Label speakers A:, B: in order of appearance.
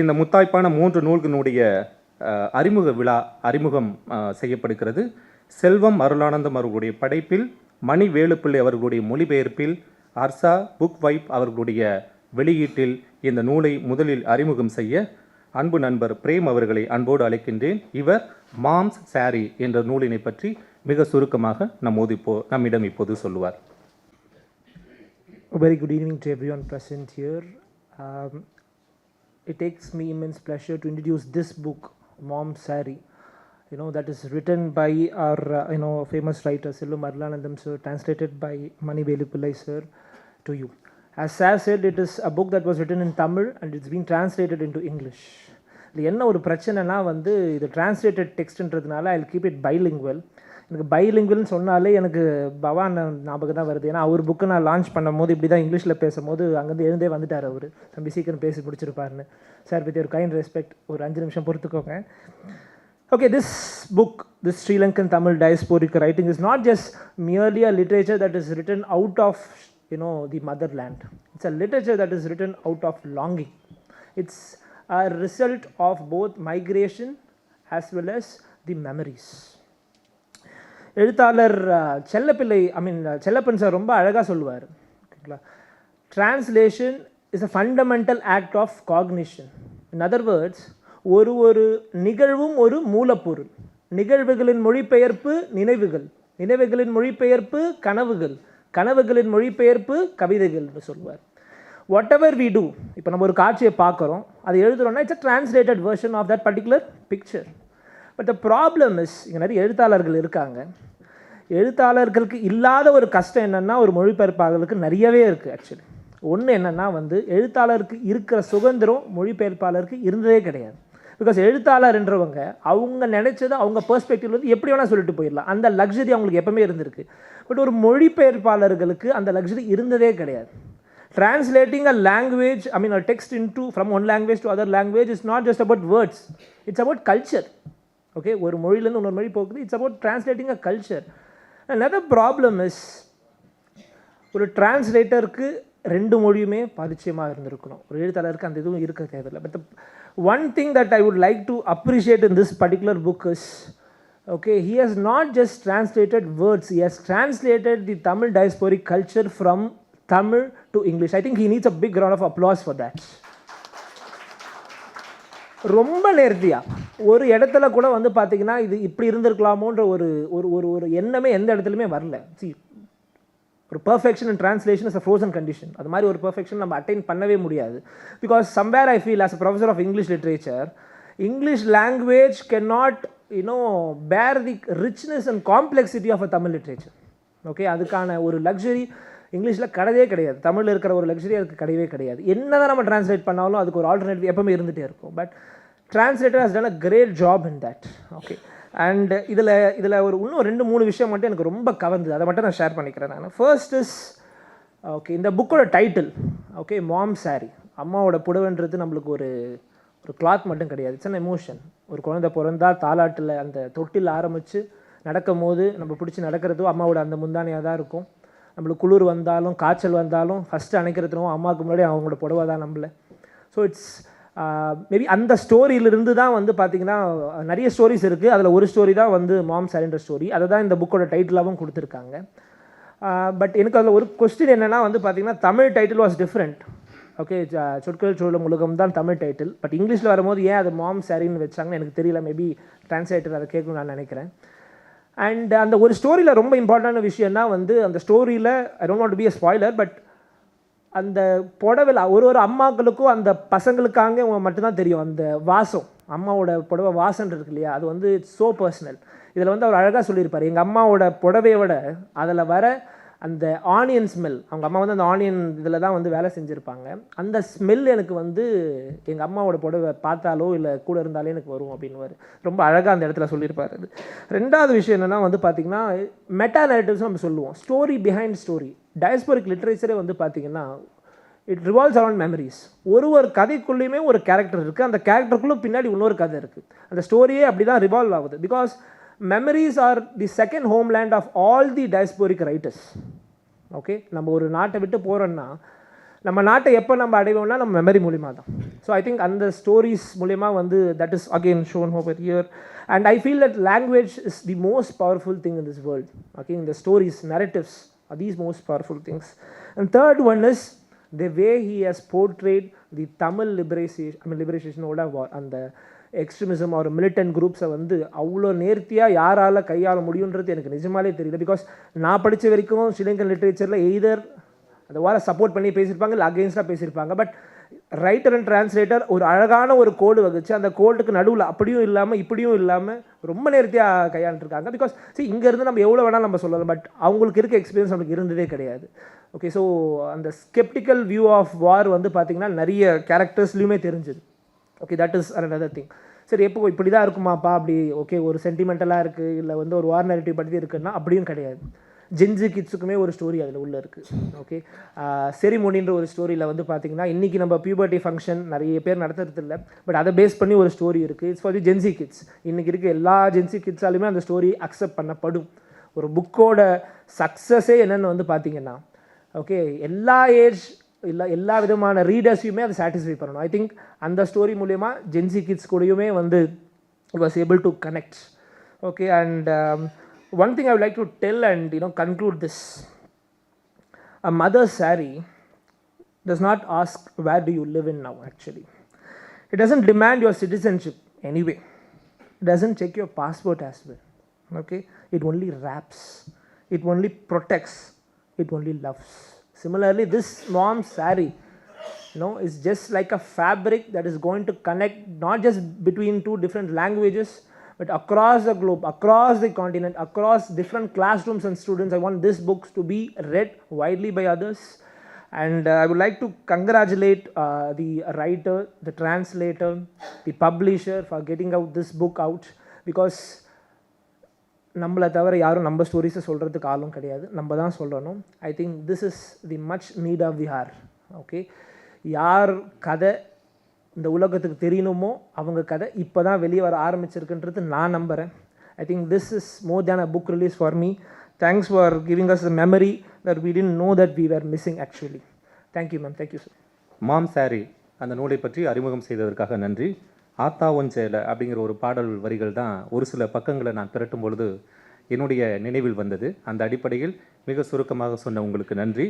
A: இந்த முத்தாய்ப்பான மூன்று நூல்களினுடைய அறிமுக விழா அறிமுகம் செய்யப்படுகிறது. செல்வம் அருளானந்தம் அவர்களுடைய படைப்பில் மணி வேலுப்பிள்ளை அவர்களுடைய மொழிபெயர்ப்பில் அர்சா புக் வைப் அவர்களுடைய வெளியீட்டில் இந்த நூலை முதலில் அறிமுகம் செய்ய அன்பு நண்பர் பிரேம் அவர்களை அன்போடு அழைக்கின்றேன். இவர் மாம்ஸ் சாரி என்ற நூலினை பற்றி மிக சுருக்கமாக நம் இப்போ நம்மிடம் இப்போது சொல்லுவார்.
B: Very good evening to every one present here It takes me immense pleasure to introduce this book, Mom Sari. You know that is written by our uh, you know famous writer Silvam Marlanandam sir, translated by Mani Velupillai sir to you. As Sir said, it is a book that was written in Tamil and it's been translated into English. இது என்ன ஒரு பிரச்சனைனா வந்து இது translated டெக்ஸ்ட்ன்றதுனால I keep it bilingual எனக்கு பைலிங்குவல்னு சொன்னாலே எனக்கு பவான் ஞாபகம் தான் வருது ஏன்னா அவர் புக்கை நான் லான்ச் பண்ணும் போது இப்படி தான் இங்கிலீஷில் பேசும்போது அங்கேருந்து எழுந்தே வந்துட்டார் அவர் தம்பி சீக்கிரம் பேசி முடிச்சிருப்பாருன்னு சார் வித் ஒரு கைண்ட் ரெஸ்பெக்ட் ஒரு அஞ்சு நிமிஷம் பொறுத்துக்கோங்க okay this book this Sri Lankan Tamil diasporic writing is not just merely a literature that is written out of you know the mother land it's a literature that is written out of longing it's a result of both migration as well as the memories எழுத்தாளர் செல்லப்பிள்ளை ஐ மீன் Chellappan sir ரொம்ப அழகாக சொல்லுவார். ஓகேங்களா? Translation is a fundamental act of cognition in other words ஒரு ஒரு நிகழ்வும் ஒரு மூலப்பொருள். நிகழ்வுகளின் மொழிபெயர்ப்பு நினைவுகள். நினைவுகளின் மொழிபெயர்ப்பு கனவுகள். கனவுகளின் மொழிபெயர்ப்பு கவிதைகள்னு சொல்லுவார். வாட் எவர் வி டூ இப்போ நம்ம ஒரு காட்சியை பார்க்குறோம். அதை எழுதுறோம்னா it's a translated version of that particular picture but the problem is இங்கே நிறைய எழுத்தாளர்கள் இருக்காங்க. எழுத்தாளர்களுக்கு இல்லாத ஒரு கஷ்டம் என்னென்னா ஒரு மொழிபெயர்ப்பாளர்களுக்கு நிறையவே இருக்குது ஆக்சுவலி ஒன்று என்னென்னா வந்து எழுத்தாளருக்கு இருக்கிற சுதந்திரம் மொழிபெயர்ப்பாளருக்கு இருந்ததே கிடையாது. பிகாஸ் எழுத்தாளர்ன்றவங்க அவங்க நினச்சதை அவங்க பெர்ஸ்பெக்டிவ்ல வந்து எப்படி வேணால் சொல்லிட்டு போயிடலாம். அந்த லக்ஸரி அவங்களுக்கு எப்போவுமே இருந்திருக்கு. பட் ஒரு மொழிபெயர்ப்பாளர்களுக்கு அந்த லக்ஸரி இருந்ததே கிடையாது. Translating a language I mean a text in into from one language to other language is not just about words it's about culture okay ஒரு மொழியிலேருந்து இன்னொரு மொழி போகுது it's about translating a culture neither problem is ஒரு டிரான்ஸ்லேட்டருக்கு ரெண்டு மொழியுமே பரிச்சயமாக இருந்திருக்கணும் ஒரு எழுத்தாளருக்கு அந்த இதுவும் இருக்க தேவையில்லை but one thing that I would like to appreciate in this particular book is okay he has not just translated words he has translated the tamil diasporic culture from tamil to english i think he needs a big round of applause for that ரொம்ப நேர்த்தியாக ஒரு இடத்துல கூட வந்து பார்த்தீங்கன்னா இது இப்படி இருந்திருக்கலாமோன்ற ஒரு ஒரு ஒரு ஒரு எண்ணமே எந்த இடத்துலையுமே வரல. சி ஒரு perfection and translation is a frozen condition அது மாதிரி ஒரு பர்ஃபெக்ஷன் நம்ம அட்டைன் பண்ணவே முடியாது. Because somewhere I feel as a professor of English literature English language can not you know bear the richness and complexity of a Tamil literature okay அதுக்கான ஒரு luxury இங்கிலீஷில் கிடையவே கிடையாது. தமிழில் இருக்கிற ஒரு லக்ஸரி அதுக்கு கிடையவே கிடையாது. என்ன தான் நம்ம ட்ரான்ஸ்லேட் பண்ணாலும் அதுக்கு ஒரு ஆல்டர்னேட்டிவ் எப்பவுமே இருந்துகிட்டே இருக்கும். But translator has done a great job in that okay and இதில் இதில் ஒரு இன்னும் ரெண்டு மூணு விஷயம் மட்டும் எனக்கு ரொம்ப கவர்ந்து அதை மட்டும் நான் ஷேர் பண்ணிக்கிறேன் நான். ஃபர்ஸ்ட் இஸ் ஓகே இந்த புக்கோட டைட்டில் ஓகே மாம் சாரி அம்மாவோட புடவைன்றது நம்மளுக்கு ஒரு ஒரு கிளாத் மட்டும் கிடையாது. இட்ஸ் அன் எமோஷன் ஒரு குழந்தை பிறந்தா தாலாட்டில் அந்த தொட்டில் ஆரம்பித்து நடக்கும் போது நம்ம பிடிச்சி நடக்கிறதும் அம்மாவோட அந்த முந்தானையாக தான் இருக்கும். நம்மளுக்கு குளிர் வந்தாலும் காய்ச்சல் வந்தாலும் ஃபஸ்ட்டு அணைக்கிறதுனும் அம்மாவுக்கு முன்னாடி அவங்களோட புடவை தான் நம்மள. ஸோ இட்ஸ் மேபி அந்த ஸ்டோரியிலிருந்து தான் வந்து பார்த்திங்கன்னா நிறைய ஸ்டோரிஸ் இருக்குது அதில் ஒரு ஸ்டோரி தான் வந்து மாம் சரண்டர் ஸ்டோரி அதை தான் இந்த புக்கோட டைட்டிலாகவும் கொடுத்துருக்காங்க. பட் uh, எனக்கு அதில் ஒரு கொஸ்டின் என்னென்னா வந்து பார்த்திங்கன்னா Tamil title was different okay சொற்கள் சூழலும் உலகம் தான் தமிழ் டைட்டில் பட் இங்கிலீஷில் வரும்போது ஏன் அது மாம் சாரின்னு வச்சாங்கன்னு எனக்கு தெரியல. மேபி டிரான்ஸ்லேட்டர் அதை கேட்கணும்னு நான் நினைக்கிறேன். அண்ட் uh, அந்த ஒரு ஸ்டோரியில் ரொம்ப இம்பார்ட்டண்டான விஷயம்னா வந்து அந்த ஸ்டோரியில் I don't want be a spoiler but அந்த புடவையில் ஒரு ஒரு அம்மாக்களுக்கும் அந்த பசங்களுக்காங்க மட்டும்தான் தெரியும். அந்த வாசம் அம்மாவோட புடவை வாசம் இருக்கு இல்லையா? அது வந்து இட்ஸ் ஸோ பர்சனல் இதில் வந்து அவர் அழகாக சொல்லியிருப்பார். எங்கள் அம்மாவோட புடவையை விட அதில் வர அந்த ஆனியன் ஸ்மெல் அவங்க அம்மா வந்து அந்த ஆனியன் இதில் தான் வந்து வேலை செஞ்சுருப்பாங்க. அந்த ஸ்மெல் எனக்கு வந்து எங்கள் அம்மாவோட புடவை பார்த்தாலோ இல்லை கூட இருந்தாலே எனக்கு வரும் அப்படின்னு ரொம்ப அழகாக அந்த இடத்துல சொல்லியிருப்பார் அது. ரெண்டாவது விஷயம் என்னென்னா வந்து பார்த்திங்கன்னா மெட்டா நேரட்டிவ்ஸ் நம்ம சொல்லுவோம். ஸ்டோரி பிஹைண்ட் ஸ்டோரி டயஸ்போரிக் லிட்ரேச்சரே வந்து பார்த்திங்கன்னா இட் ரிவால்வ்ஸ் அரவுண்ட் மெமரிஸ் ஒரு ஒரு கதைக்குள்ளேயுமே ஒரு கேரக்டர் இருக்குது அந்த கேரக்டருக்குள்ளே பின்னாடி இன்னொரு கதை இருக்குது அந்த ஸ்டோரியே அப்படி தான் ரிவால்வ் ஆகுது. Because memories are the second homeland of all the diasporic writers okay நம்ம ஒரு நாட்டை விட்டு போகிறோன்னா நம்ம நாட்டை எப்போ நம்ம அடைவோம்னா நம்ம மெமரி மூலிமா தான். ஸோ ஐ திங்க் அந்த ஸ்டோரிஸ் மூலிமா வந்து that is again shown over here and I feel that language is the most powerful thing in this world okay இந்த stories narratives are these most powerful things and third one is the way he has portrayed the Tamil liberation I ஓட அந்த எக்ஸ்ட்ரிமிசம் ஒரு militant குரூப்ஸை வந்து அவ்வளோ நேர்த்தியாக யாரால் கையாள முடியுன்றது எனக்கு நிஜமாலே தெரியல பிகாஸ் நான் படித்த வரைக்கும் ஸ்ரீலங்கன் லிட்ரேச்சரில் எய்தர் அந்த வார சப்போர்ட் பண்ணி பேசியிருப்பாங்க இல்லை அகெயின்ஸ்டாக பேசியிருப்பாங்க. பட் ரைட்டர் அண்ட் டிரான்ஸ்லேட்டர் ஒரு அழகான ஒரு கோடு வகுச்சு. அந்த கோடுக்கு நடுவில் அப்படியும் இல்லாமல் இப்படியும் இல்லாமல் ரொம்ப நேர்த்தியாக கையாண்டுருக்காங்க. பிகாஸ் see இங்கேருந்து நம்ம எவ்வளோ வேணால் நம்ம சொல்லலாம். பட் அவங்களுக்கு இருக்க எக்ஸ்பீரியன்ஸ் நம்மளுக்கு இருந்ததே கிடையாது. ஓகே ஸோ அந்த ஸ்கெப்டிக்கல் வியூ ஆஃப் வார் வந்து பார்த்திங்கன்னா நிறைய கேரக்டர்ஸ்லையுமே தெரிஞ்சுது. Okay that is another thing சரி எப்போ இப்படி தான் இருக்குமாப்பா? அப்படி ஓகே ஒரு சென்டிமெண்டலாக இருக்குது இல்லை வந்து ஒரு வார் நெரட்டிவ் பற்றி இருக்குன்னா அப்படியும் கிடையாது. ஜென்ஜி கிட்ஸுக்குமே ஒரு ஸ்டோரி அதில் உள்ளே இருக்குது ஓகே செரிமோனின்ற ஒரு ஸ்டோரியில் வந்து பார்த்தீங்கன்னா இன்றைக்கி நம்ம பியூபர்ட்டி ஃபங்க்ஷன் நிறைய பேர் நடத்துறது இல்லை பட் அதை பேஸ் பண்ணி ஒரு ஸ்டோரி இருக்குது it's for the Gen Z kids இன்றைக்கி இருக்க எல்லா ஜென்சி கிட்ஸாலுமே அந்த ஸ்டோரி அக்செப்ட் பண்ணப்படும். ஒரு புக்கோட சக்ஸஸே என்னென்னு வந்து பார்த்தீங்கன்னா ஓகே எல்லா ஏஜ் இல்லை எல்லா விதமான ரீடர்ஸையுமே அதை சாட்டிஸ்ஃபை பண்ணணும் ஐ திங்க் அந்த ஸ்டோரி மூலயமா ஜென்சி கிட்ஸ் கூடயுமே வந்து it was able to connect okay and one thing I like to tell and you know conclude this a mother sorry does not ask where do you live in now actually it doesn't demand your citizenship anyway it doesn't check your passport as well okay it only wraps it only protects it only loves similarly this mom's sari you know is just like a fabric that is going to connect not just between two different languages but across the globe across the continent across different classrooms and students. I want this books to be read widely by others. And uh, i would like to congratulate uh, the writer the translator the publisher for getting out this book out because நம்மளை தவிர யாரும் நம்ம ஸ்டோரிஸை சொல்கிறதுக்கு ஆளும் கிடையாது. நம்ம தான் சொல்லணும். I think this is the much need of the hour okay யார் கதை இந்த உலகத்துக்கு தெரியணுமோ அவங்க கதை இப்போ தான் வெளியே வர ஆரம்பிச்சிருக்குன்றது நான் நம்புகிறேன் I think this is more than a book release for me thanks for giving us a memory that we didn't know that we were missing actually thank you ma'am thank you sir
A: ma'am sorry அந்த நூலை பற்றி அறிமுகம் செய்ததற்காக நன்றி. ஆத்தா ஒஞ்சேல அப்படிங்கிற ஒரு பாடல் வரிகள் தான் ஒரு சில பக்கங்களை நான் திரட்டும் பொழுது என்னுடைய நினைவில் வந்தது. அந்த அடிப்படையில் மிக சுருக்கமாக சொன்ன உங்களுக்கு நன்றி.